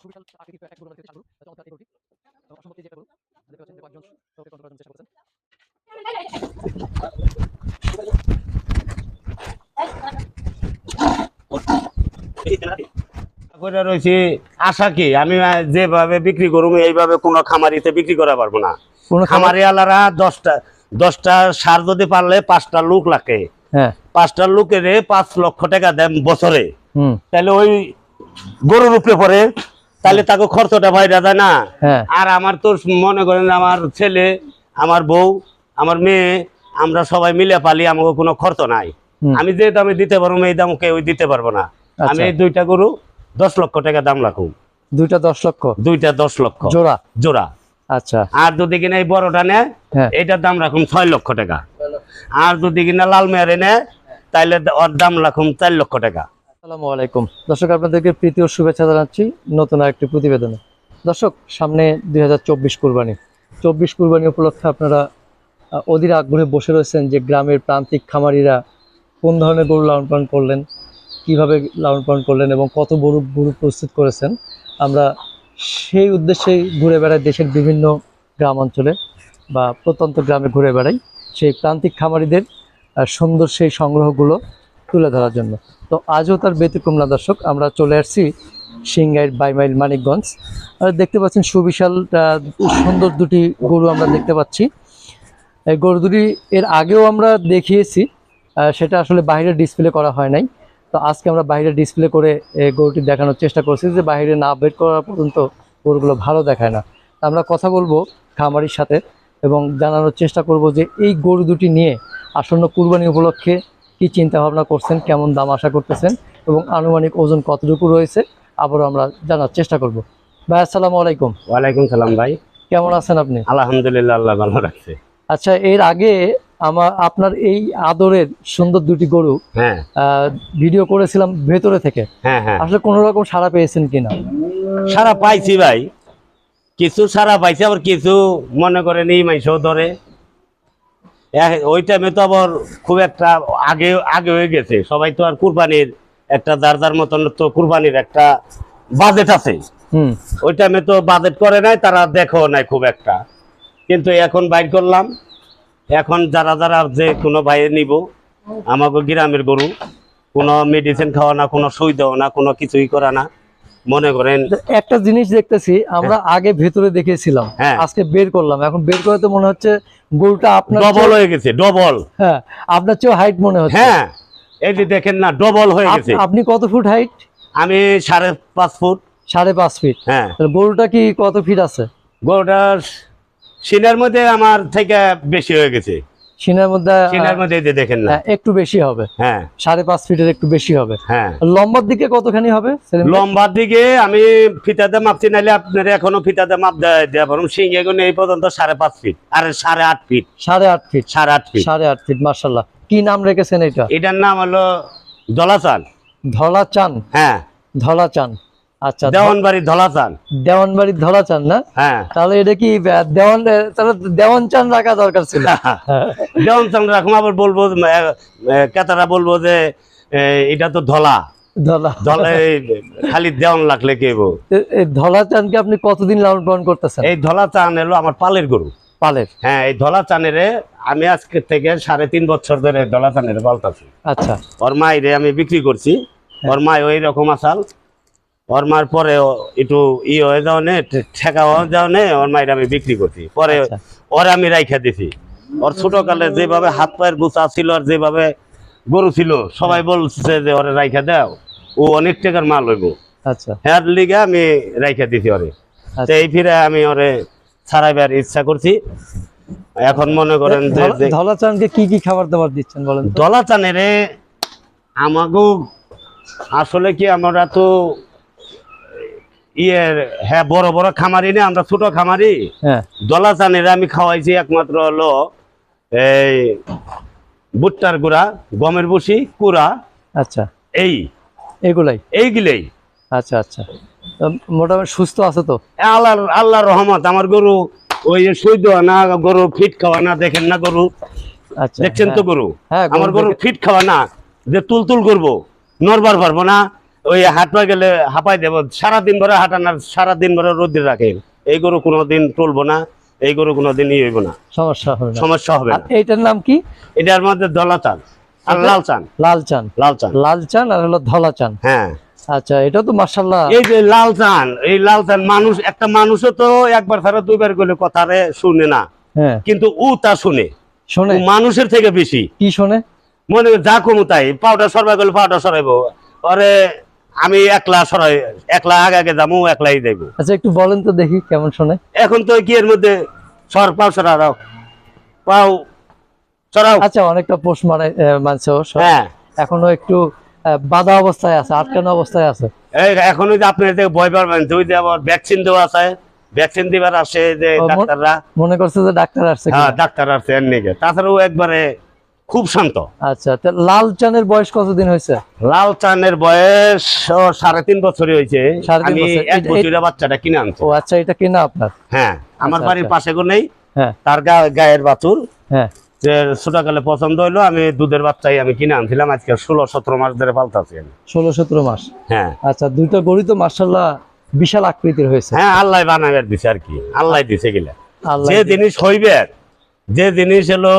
সুবিশাল আকৃতির এক গরুর মধ্যে চার চমৎকার এই গরুটি এবং অসম্ভব যে গরু দেখতে পাচ্ছেন যে ওকে কন্ট্রোল করার চেষ্টা করছেন। করে রয়েছি আশা কি? আমি যেভাবে বিক্রি করব এইভাবে কোনো খামারিতে বিক্রি করা পারব না। কোনো খামারি আলারা দশটা দশটা সার যদি পারলে পাঁচটা লোক লাগে হ্যাঁ। পাঁচটা লোকের পাঁচ লক্ষ টাকা দেন বছরে। তাহলে ওই গরুর উপরে পড়ে তাহলে তাকে খরচটা ভাই দাদা না। হ্যাঁ। আর আমার তো মনে করেন আমার ছেলে আমার বউ আমার মেয়ে আমরা সবাই মিলে পালি আমাকে কোনো খরচ নাই। আমি যে দামে দিতে পারব এই দাম কেউ দিতে পারব না। আমি আচ্ছা। এই দুইটা গরু দশ লক্ষ টাকা দাম রাখুন। দুইটা দশ লক্ষ? দুইটা দশ লক্ষ। জোড়া? জোড়া। আচ্ছা। আর যদি কিনা এই বড়টা নেয় হ্যাঁ। এটার দাম রাখুন ছয় লক্ষ টাকা। আর যদি কিনা লাল মেয়ারে নেয় তাহলে ওর দাম রাখুন চার লক্ষ টাকা। আসসালামু আলাইকুম। দর্শক, আপনাদেরকে প্রীতি ও শুভেচ্ছা জানাচ্ছি নতুন আরেকটি প্রতিবেদনে। দর্শক, সামনে দুই হাজার চব্বিশ কুরবানি। চব্বিশ কুরবানি উপলক্ষে আপনারা অধীর আগ্রহে বসে রয়েছেন যে গ্রামের প্রান্তিক খামারিরা কোন ধরনের গরু লালন পালন করলেন, কীভাবে লালন পালন করলেন এবং কত গরু গরু প্রস্তুত করেছেন। আমরা সেই উদ্দেশ্যেই ঘুরে বেড়াই দেশের বিভিন্ন গ্রাম অঞ্চলে বা প্রত্যন্ত গ্রামে ঘুরে বেড়াই। সেই প্রান্তিক খামারিদের সুন্দর সেই সংগ্রহগুলো তুলে ধরার জন্য। তো আজও তার ব্যতিক্রম না দর্শক, আমরা চলে আসছি সিংগাইর বাইমাইল মানিকগঞ্জ। আর দেখতে পাচ্ছেন সুবিশাল সুন্দর দুটি গরু আমরা দেখতে পাচ্ছি। এই গরু দুটি এর আগেও আমরা দেখিয়েছি সেটা আসলে বাইরে ডিসপ্লে করা হয় নাই। তো আজকে আমরা বাইরে ডিসপ্লে করে এই গরুটি দেখানোর চেষ্টা করছি যে বাইরে না বের করা পর্যন্ত গরুগুলো ভালো দেখায় না। আমরা কথা বলব খামারির সাথে এবং জানানোর চেষ্টা করব যে এই গরু দুটি নিয়ে আসন্ন কুরবানি উপলক্ষে কি চিন্তা ভাবনা করছেন কেমন দাম আশা করতেছেন এবং আনুমানিক ওজন কতটুকু রয়েছে আবারও আমরা জানার চেষ্টা করব। ভাই আসসালামু আলাইকুম। ওয়ালাইকুম সালাম ভাই। কেমন আছেন আপনি? আলহামদুলিল্লাহ আল্লাহ ভালো রাখছে। আচ্ছা এর আগে আমার আপনার এই আদরের সুন্দর দুটি গরু হ্যাঁ। ভিডিও করেছিলাম ভেতরে থেকে। হ্যাঁ হ্যাঁ। আসলে কোনো রকম সাড়া পেয়েছেন কিনা সারা পাইছি ভাই। কিছু সারা পাইছি আবার কিছু মনে করেন এই মাইসও ধরে। ওই টাইমে তো আবার খুব একটা আগে আগে হয়ে গেছে। সবাই তো আর কুরবানির একটা যার যার মতন তো কুরবানির একটা বাজেট আছে। হুম। ওই টাইমে তো বাজেট করে নাই তারা দেখো নাই খুব একটা। কিন্তু এখন বাইর করলাম। এখন যারা যারা যে কোনো ভাইয়ে নিব আমাকে গ্রামের গরু কোনো মেডিসিন খাওয়া না কোনো সুই দেওয়া না কোনো কিছুই করা না। মনে করেন একটা জিনিস দেখতেছি আমরা আগে ভেতরে দেখেছিলাম হ্যাঁ। আজকে বের করলাম। এখন বের করে তো মনে হচ্ছে গরুটা আপনার ডবল হয়ে গেছে ডবল। হ্যাঁ আপনার চেয়েও হাইট মনে হচ্ছে। হ্যাঁ এই যে দেখেন না ডবল হয়ে গেছে। আপনি কত ফুট হাইট আমি সাড়ে পাঁচ ফুট। সাড়ে পাঁচ ফিট হ্যাঁ। তাহলে গরুটা কি কত ফিট আছে? গরুটা সিনের মধ্যে আমার থেকে বেশি হয়ে গেছে। সিনের মধ্যে আহ, মধ্যে এই যে দেখেন না। হ্যাঁ, একটু বেশি হবে। হ্যাঁ। সাড়ে পাঁচ ফিটের একটু বেশি হবে। হ্যাঁ। লম্বার দিকে কতখানি হবে? লম্বার দিকে আমি ফিতাতে মাপছি নাইলে আপনার এখনও ফিতাতে মাপ দেওয়া পারুন সিং এই পর্যন্ত সাড়ে পাঁচ ফিট আর সাড়ে আট ফিট। সাড়ে আট ফিট। সাড়ে আট ফিট। সাড়ে আট ফিট মার্শাল্লাহ কি নাম রেখেছেন এটা? এটার নাম হলো ধলা চান হ্যাঁ। ধলা চান আচ্ছা দেওয়ানবাড়ি দলাচান দেওয়ানবাড়ির ধলা চান না? হ্যাঁ। তাহলে এটা কি দেওয়ান তাহলে দেওয়ান চান রাখা দরকার ছিল। দেওয়ান চান রাখুন আবার বলব কেতারা বলব যে এটা তো ধলা। খালি দেওয়ান লাগলে কেবো ধলা চানকে আপনি কতদিন লালন পালন করতেছেন? এই ধলা চান এলো আমার পালের গরু। পালের? হ্যাঁ এই ধলা চানেরে আমি আজকে থেকে সাড়ে তিন বছর ধরে ধলা চানের পালতাছি। আচ্ছা। ওর মাইরে আমি বিক্রি করছি। ওর মাই ওই রকম আসাল। ওর মার পরে একটু ই হয়ে যাও নে ঠেকা হয়ে যাও নে ওর মায়ের আমি বিক্রি করছি পরে আচ্ছা। ওরে আমি রাইখা দিছি ওর ছোট কালে যেভাবে হাত পায়ের গুছা ছিল আর যেভাবে গরু ছিল সবাই বলছে যে ওরে রাইখা দাও ও অনেক টাকার মাল হইব আচ্ছা হ্যার লিগে আমি রাইখা দিছি ওরে তো আচ্ছা। এই ফিরে আমি ওরে ছাড়াইবার ইচ্ছা করছি এখন মনে করেন যে ধলা- যে- ধলা চানকে কি কি খাবার দাবার দিচ্ছেন বলেন তো? দলা চানেরে আমাকেও আসলে কি আমরা তো ইয়ের হ্যাঁ বড় বড় খামারি না আমরা ছোট খামারি। হ্যাঁ। দলা চানেরে আমি খাওয়াইছি একমাত্র হলো এই ভুট্টার গুঁড়া গমের বসি কুড়া। আচ্ছা। এই। এগুলাই এইগুলোই। আচ্ছা আচ্ছা। মোটামুটি সুস্থ আছে তো? আল্লাহ আল্লাহ রহমত আমার গরু ওই দেওয়া না গরু ফিট খাওয়া না দেখেন না গরু? আচ্ছা দেখছেন তো হ্যাঁ। গরু? হ্যাঁ আমার গরু গরু ফিট খাওয়া না যে তুল তুল করব নরবার পারব না। ওই হাঁটবা গেলে হাঁপাই দেব। সারাদিন ভরে হাঁটান আর সারাদিন ভরে রোদ্রে রাখেন এই গরু কোনোদিন টলবো না এই গরু কোনোদিন ই হইব না। সমস্যা হবে সমস্যা হবে আর এইটার নাম কি? এটার মধ্যে দলা চান আর লাল চান লাল চান লাল চান লাল চান আর হলো ধলা চান হ্যাঁ। আচ্ছা এটা তো মার্শাল্লাহ এই যে লাল চান এই লাল চান মানুষ একটা মানুষও তো একবার ছাড়া দুইবার গেলে কথারে শুনে না। হ্যাঁ। কিন্তু ও তা শুনে। শোনে। মানুষের থেকে বেশি। কি শোনে? মনে যা কমু তাই পাউডার সরবা গেলে পাউডার সরাইবো। পরে আমি একলা সরাই একলা আগে আগে যাব একলাই যাইবো। আচ্ছা একটু বলেন তো দেখি কেমন শোনে এখন তো কি এর মধ্যে সর পাও সরাও পাও সরাও। আচ্ছা অনেকটা পোষ মারাই মানছে হ্যাঁ। এখনও একটু বাঁধা অবস্থায় আছে আটকানো অবস্থায় আছে। এই এখন যে আপনার যে ভয় পারবেন ওই যে আবার ভ্যাকসিন দেওয়া আছে ভ্যাকসিন দিবার আসে যে মন- ডাক্তাররা। মনে করছে যে ডাক্তার আসছে হ্যাঁ ডাক্তার আছে এর নিকে তাছাড়াও একবারে খুব শান্ত। আচ্ছা লাল চানের বয়স কতদিন হয়েছে? লাল চানের বয়স সাড়ে তিন বছরই হয়েছে। আমি এক বছরের বাচ্চাটা কিনে আনছি। ও আচ্ছা এটা কিনা আপনার? হ্যাঁ আমার আচ্ছা, বাড়ির আচ্ছা। পাশে গো নেই। হ্যাঁ। তার গায়ের বাছুর। হ্যাঁ। যে ছোটকালে পছন্দ হইল আমি দুধের বাচ্চাই আমি কিনে আনছিলাম। আজকে ষোলো সতেরো মাস ধরে পাল্টাছি আমি। ষোলো সতেরো মাস? হ্যাঁ। আচ্ছা দুইটা গরু তো মার্শাল্লাহ বিশাল আকৃতির হয়েছে। হ্যাঁ আল্লাহ বানাবের দিছে আর কি। আল্লাহ দিছে গেলে। যে জিনিস হইবে যে জিনিস হলো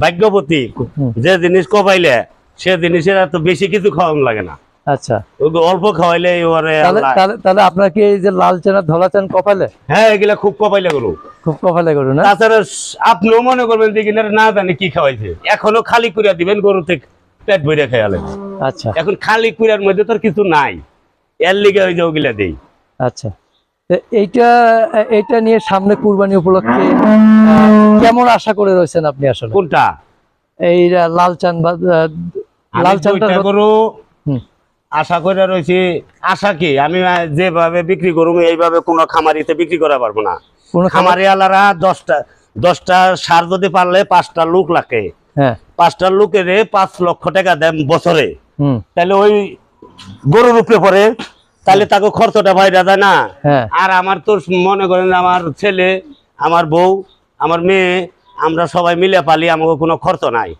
ভাগ্যবতী যে জিনিস কপাইলে সে জিনিসের এত বেশি কিছু খাওয়ানো লাগে না। আচ্ছা। অল্প খাওয়াইলে তাহলে আল্লাহ- তাহলে তাহলে আপনার কি এই যে লাল চান ধলা চান কপালে হ্যাঁ এগুলা খুব কপাইলে গরু। খুব কপালে গরু না? তাছাড়া স- আপনিও মনে করবেন যে না জানি কি খাওয়াইছে। এখনও খালি করিয়া দিবেন গরুতে পেট ভরে খেয়ালে আচ্ছা। এখন খালি কুড়ার মধ্যে তোর কিছু নাই। এর লিগে ওই যে ওগুলা দেই। আচ্ছা। এইটা এইটা নিয়ে সামনে কুরবানি উপলক্ষে কেমন আশা করে রয়েছেন আপনি আসলে? কোনটা? এই আহ, লাল চান বা আহ, লাল চানটা গরু আশা করে রয়েছি। আশা কি? আমি যেভাবে বিক্রি করব এইভাবে কোনো খামারিতে বিক্রি করা পারব না। কোনো খামারি আলারা দশটা দশটা সার যদি পারলে পাঁচটা লোক লাগে। হ্যাঁ। পাঁচটা লোকের পাঁচ লক্ষ টাকা দেন বছরে। তাহলে ওই গরুর উপরে পড়ে তাহলে তাকে খরচটা ভাই দাদা না। হ্যাঁ। আর আমার তো মনে করেন আমার ছেলে আমার বউ আমার মেয়ে আমরা সবাই মিলে পালি আমাকে কোনো খরচ নাই।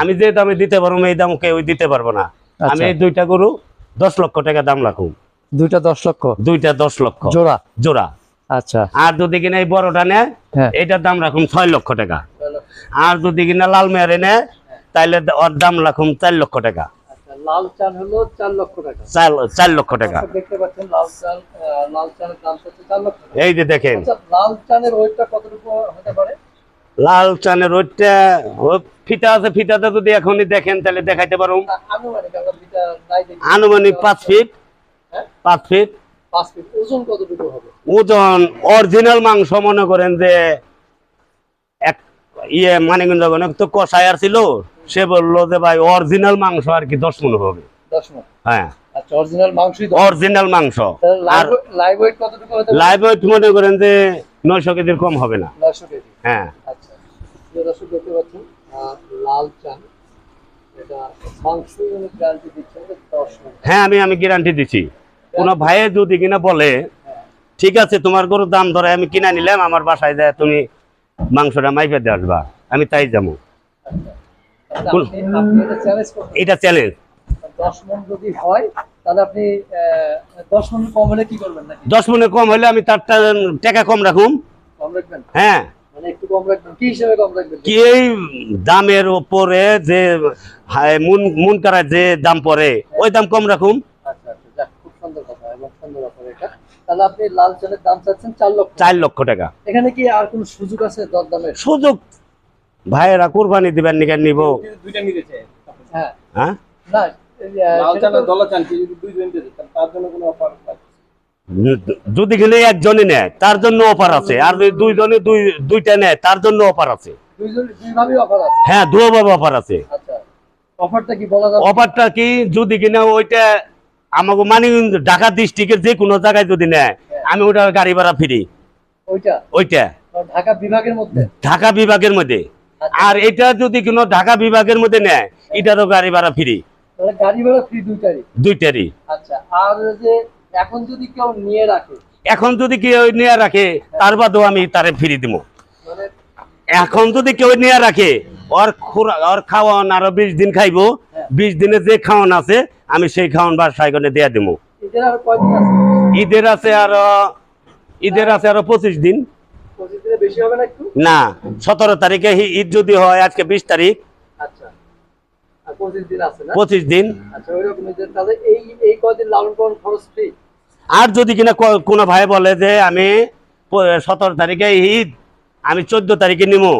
আমি যে দামে দিতে পারব এই দাম কেউ দিতে পারব না। আমি আচ্ছা। এই দুইটা গরু দশ লক্ষ টাকা দাম রাখুন দুইটা দশ লক্ষ? দুইটা দশ লক্ষ। জোড়া? জোড়া। আচ্ছা। আর যদি কিনা এই বড়টা নেয় হ্যাঁ। এটার দাম রাখুন ছয় লক্ষ টাকা। আর যদি কিনা লাল মেয়ারে নেয় তাহলে ওর দাম রাখুন চার লক্ষ টাকা। লাল চান হলো চার লক্ষ টাকা। চার লক্ষ টাকা। দেখতে পাচ্ছেন লাল চান লাল চানের দাম হচ্ছে লক্ষ টাকা। এই যে দেখেন। আচ্ছা লাল ওয়েটটা কতটুকু হতে পারে? লাল ওইটা ফিতা আছে ফিতাটা যদি এখনই দেখেন তাহলে দেখাইতে পারো আনুমানিক আনুমানিক পাঁচ ফিট। হ্যাঁ? পাঁচ ফিট। ফিট। ওজন কতটুকু হবে? ওজন অরিজিনাল মাংস মনে করেন যে এক ইয়ে মানিকগঞ্জ তো কষায়ার ছিল। সে বলল যে ভাই অরিজিনাল মাংস আর কি দশ মন হবে। হ্যাঁ। আচ্ছা অরিজিনাল মাংস। আর লাইভ ওয়েট মনে করেন যে নয়শো কেজির কম হবে না। হ্যাঁ। আচ্ছা। মণ হ্যাঁ আমি আমি গ্যারান্টি দিছি। কোনো ভাইয়ে যদি কিনা বলে ঠিক আছে তোমার গরুর দাম ধরে আমি কিনা নিলাম আমার বাসায় যায় তুমি মাংসটা মাইফে দিয়ে আসবা আমি তাই যাব। এটা চ্যালেঞ্জ দশ মনে কম হলে আমি তার টাকা কম রাখুম। হ্যাঁ। মানে কি এই দামের উপরে যে মুন মুন যে দাম পড়ে ওই দাম কম রাখুম। আচ্ছা আচ্ছা চার লক্ষ। চার লক্ষ টাকা। এখানে কি আর কোন সুযোগ আছে দর দামের সুযোগ ভাইয়েরা কোরবানি দিবেন নিকে নিব? হ্যাঁ। হ্যাঁ? যদি দুইজন নিতে চান তার জন্য কোনো অফার যদি কিনে একজনই নেয় তার জন্য অফার আছে। আর যদি দুইজনে দুই দুইটা নেয় তার জন্য অফার আছে। হ্যাঁ দুভাবে অফার আছে। আচ্ছা। অফারটা কি বলা কি যদি কিনা ওইটা আমাকে মানে ঢাকা ডিস্ট্রিক্টের যে কোনো জায়গায় যদি নেয় আমি ওটা গাড়ি ভাড়া ফিরি। ওইটা? ওইটা। ঢাকা বিভাগের মধ্যে? ঢাকা বিভাগের মধ্যে। আর এটা যদি কোনো ঢাকা বিভাগের মধ্যে নেয় এটারও গাড়ি ভাড়া ফ্রি তাহলে গাড়ি ভাড়া ফ্রি দুইটারই দুইটারই আচ্ছা আর যে এখন যদি কেউ নিয়ে রাখে? এখন যদি কেউ নিয়ে রাখে তার বাদেও আমি তারে ফ্রি দিব এখন যদি কেউ নিয়ে রাখে ওর খুরা ওর খাওয়ান আরও বিশ দিন খাইবো। হ্যাঁ। বিশ দিনে যে খাওয়ান আছে আমি সেই খাওয়ান বা করে দিয়ে দেবো ঈদের আছে আরও ঈদের আছে আরও পঁচিশ দিন। না সতেরো তারিখে ঈদ যদি হয় আজকে বিশ তারিখ। আচ্ছা। পঁচিশ দিন আচ্ছা আর যদি কিনা কোনো ভাই বলে যে আমি সতেরো তারিখে ঈদ আমি চোদ্দ তারিখে নিমু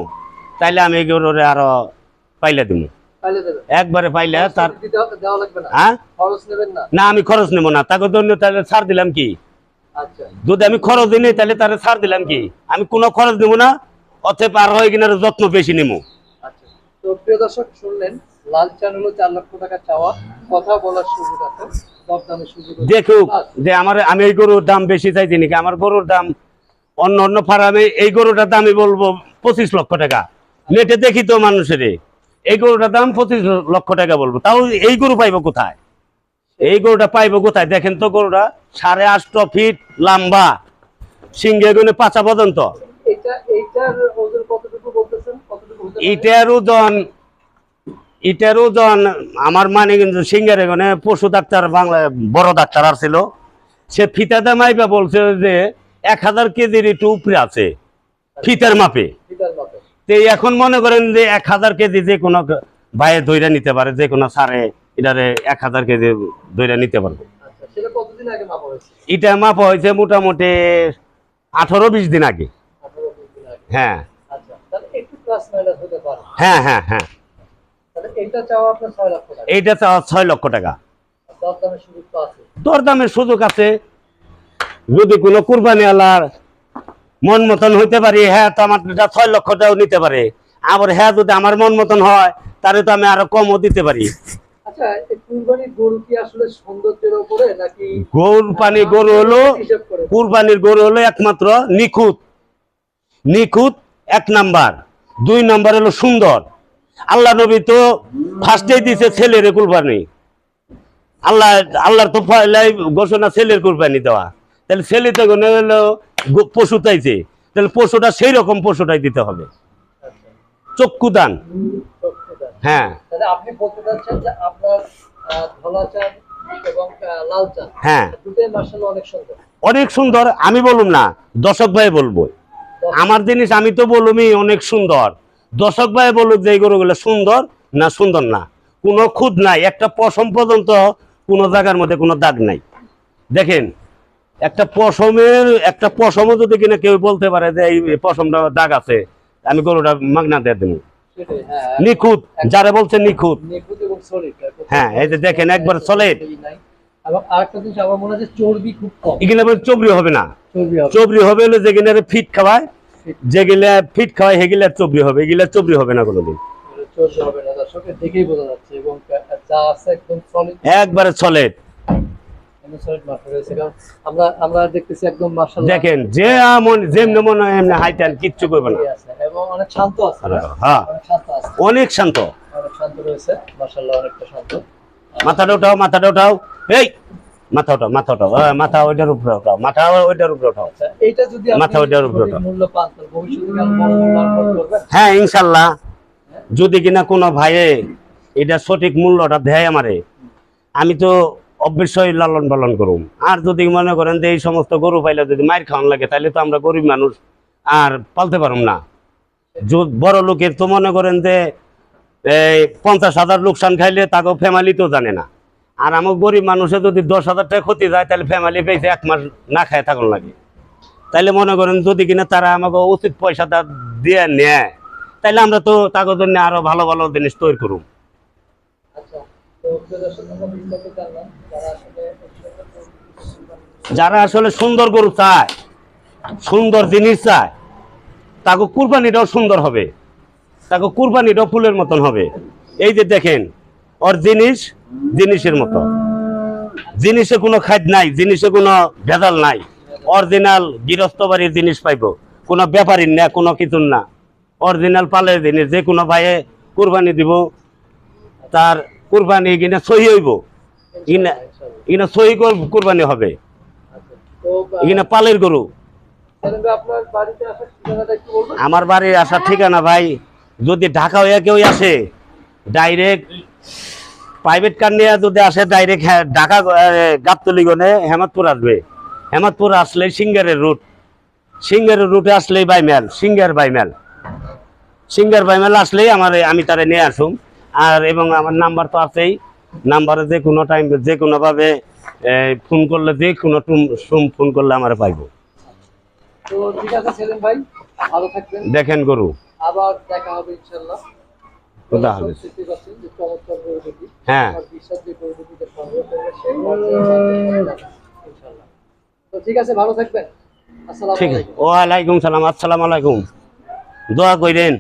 তাইলে আমি এগুলোরে আরও পাইলে দিব একবারে পাইলে তার হ্যাঁ? না? আমি খরচ নেব না। তাকে জন্য তাহলে ছাড় দিলাম কি? যদি আমি খরচ দিই তাহলে তাহলে ছাড় দিলাম কি? আমি কোনো খরচ নেব না অথবা আর হয় কিনা যত্ন বেশি নেব। আচ্ছা। তো প্রিয় দর্শক শুনলেন লাল চান হলো চার লক্ষ টাকা চাওয়া। কথা বলার সুযোগ আছে দরদামের সুযোগ আছে। দেখুক যে আমার আমি এই গরুর দাম বেশি চাইছি নাকি? আমার গরুর দাম অন্য অন্য ফার্মে এই গরুটার বলব পঁচিশ লক্ষ টাকা। নেটে দেখি তো মানুষের। এই গরুটার দাম পঁচিশ লক্ষ টাকা বলব। তাও এই গরু পাইবো কোথায়? এই গরুটা পাইবো কোথায়? দেখেন তো গরুটা। সাড়ে আটশো ফিট লম্বা। সিংহে গুনে পাঁচা পর্যন্ত? ইটার ওজন ইটার ওজন আমার মানে কিন্তু সিংহের এখানে পশু ডাক্তার বাংলা বড় ডাক্তার আসছিল সে ফিতাতে মাইপা বলছে যে এক হাজার কেজির একটু উপরে আছে। ফিতার মাপে। তো এখন মনে করেন যে এক হাজার কেজি যে কোনো ভাইয়ে ধৈরা নিতে পারে যে কোনো সারে এটারে এক হাজার কেজি ধৈরা নিতে পারব। আচ্ছা এটা মাপা হয়েছে মোটামুটি আঠারো বিশ দিন আগে। হ্যাঁ। আচ্ছা হ্যাঁ হ্যাঁ হ্যাঁ। টাকা। এইটা চাওয়া ছয় লক্ষ টাকা। দরদামের সুযোগ আছে। সুযোগ আছে। যদি কোনো কুরবানি আলার মন মতন হইতে পারি হ্যাঁ তো আমার ছয় লক্ষ টাকাও নিতে পারে। আবার হ্যাঁ যদি আমার মন মতন হয় তাহলে তো আমি আরও কমও দিতে পারি। আচ্ছা কুরবানির গরু কি আসলে সৌন্দর্যের উপরে নাকি গরুর গরু হলো কুরবানির গরু হলো একমাত্র নিখুঁত। নিখুঁত এক নাম্বার। দুই নাম্বার হলো সুন্দর। আল্লাহ নবী তো ফার্স্টেই দিছে ছেলের কুরবানি। আল্লাহ আল্লাহর তো ঘোষণা ছেলের কুরবানি দেওয়া। তাহলে ছেলে তো হলো পশু চাইছে। তাহলে পশুটা সেই রকম পশুটাই দিতে হবে। আচ্ছা। চক্ষু দান। হ্যাঁ। তাহলে আপনি বলতে চাচ্ছেন যে আপনার ধলা চাঁদ এবং লাল চাঁদ হ্যাঁ। দুটোই মার্শাল অনেক সুন্দর। অনেক সুন্দর আমি বলুম না দর্শক ভাই বলব। আমার জিনিস আমি তো বলুমই অনেক সুন্দর। দর্শক ভাই বলুক যে এই গরুগুলো সুন্দর না সুন্দর না কোনো খুদ নাই একটা পশম পর্যন্ত কোনো জায়গার মধ্যে কোনো দাগ নাই। দেখেন একটা পশমের একটা পশমও যদি কিনা কেউ বলতে পারে যে এই পশমটা দাগ আছে আমি গরুটা মাগনা দিয়ে দেবো। নিখুঁত যারা বলছে নিখুঁত। হ্যাঁ, এই যে দেখেন, একবার হয় চবরি হবে না। চবরি হবে। হলো যেগুলো ফিট খাওয়ায় যেগুলা ফিট খাওয়ায় সেগুলা চবরি হবে এগুলা চবরি হবে না কোনোদিন। সলিড একবারে দেখেন যে মন যেমনি মনে হয় এমনি হাইটান কিচ্ছু করবে না। এবং অনেক শান্ত আছে হ্যাঁ? অনেক শান্ত অনেক শান্ত। রয়েছে মার্শাল্লাহ অনেকটা শান্ত। মাথাটা উঠাও মাথাটা উঠাও। এই মাথা উঠাও মাথা হ্যাঁ, মাথা ওইটার উপরে উঠাও মাথা ওইটার উপরে উঠাও। আচ্ছা এইটা যদি মাথা ওঠার উপরে করবেন? হ্যাঁ ইনশাল্লাহ যদি কিনা কোনো ভাইয়ে এটা সঠিক মূল্যটা দেয় আমারে আমি তো অবশ্যই লালন পালন করুম। আর যদি মনে করেন যে এই সমস্ত গরু পাইলে যদি মায়ের খাওয়ান লাগে তাহলে তো আমরা গরিব মানুষ আর পালতে পারুম না। বড় লোকের তো মনে করেন যে এই পঞ্চাশ হাজার লোকসান খাইলে তাকেও ফ্যামিলি তো জানে না। আর আমার গরিব মানুষে যদি দশ হাজার টাকা ক্ষতি যায় তাহলে ফ্যামিলি পেয়েছে এক মাস না খায় থাকুন লাগে। তাইলে মনে করেন যদি কিনা তারা আমাকে উচিত পয়সাটা দিয়ে নেয় তাইলে আমরা তো তাদের জন্য আরও ভালো ভালো জিনিস তৈরি করুম। আচ্ছা যারা আসলে সুন্দর গরু চায় সুন্দর জিনিস চায় তাকে কুরবানিটাও সুন্দর হবে। তাকে কুরবানিটাও ফুলের মতন হবে। এই যে দেখেন, ওর জিনিস, জিনিসের মতো। জিনিসে কোনো খাদ নাই, জিনিসে কোনো ভেজাল নাই। অরিজিনাল গৃহস্থ বাড়ির জিনিস পাইব। কোনো ব্যাপারীর না, কোনো কিছুর না। অরিজিনাল পালের জিনিস, যে কোনো ভাইয়ে কুরবানি দিব, তার কুরবানি কিনা সহি হইব। ইনা ইনা সহি কর- কুরবানি হবে। এখানে পালের গরু। আমার বাড়ির আসার ঠিকানা ভাই, যদি ঢাকা হয়ে কেউ আসে ডাইরেক্ট প্রাইভেট কার নিয়ে যদি আসে ডাইরেক্ট ঢাকা গাবতলিগনে হেমাদপুর আসবে। হেমাদপুর আসলে সিঙ্গারের রুট সিঙ্গারের রুটে আসলেই বাইমেল সিঙ্গার বাইমেল সিঙ্গার বাইমেল আসলেই আমার আমি তারে নিয়ে আসুম। আর এবং আমার নাম্বার তো আছেই। নাম্বারে যে কোনো টাইম যে কোনোভাবে ফোন করলে, যে কোনো টুম- ফোন করলে আমার পাইবো। তো ঠিক আছে সেলিম ভাই ভালো থাকবেন। দেখেন গরু। আবার দেখা হবে ইনশাল্লাহ খুদা হাফেজ। হ্যাঁ। তো ঠিক আছে ভালো থাকবেন। আসসালামু ঠিক আছে। আলাইকুম। ওয়ালাইকুম সালাম আসসালামু আলাইকুম। দোয়া কইরেন।